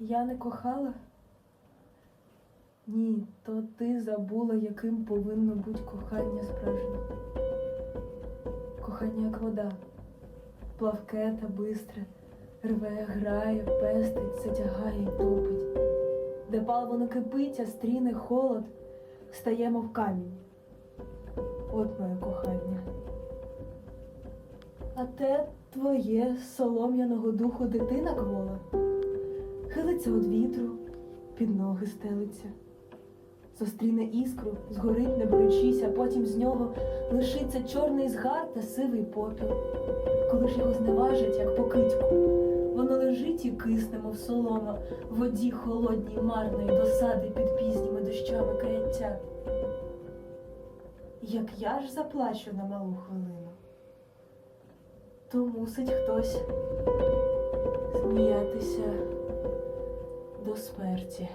Я не кохала? Ні, то ти забула, яким повинно бути кохання справжнє. Кохання як вода, плавке та бистре, рве, грає, пестить, затягає і топить. Де паливо не кипить, а стріне холод, стаємо в камінь. От моє кохання. А те твоє солом'яного духу дитина квола. Хилиться від вітру, під ноги стелиться. Зустріне іскру, згорить, не борючись, а потім з нього лишиться чорний згар та сивий попіл. Коли ж його зневажать, як покидьку, воно лежить і кисне, мов солома, в воді холодній, марної досади під пізніми дощами каяття. Як я ж заплачу на малу хвилину, то мусить хтось сміятися до смерті.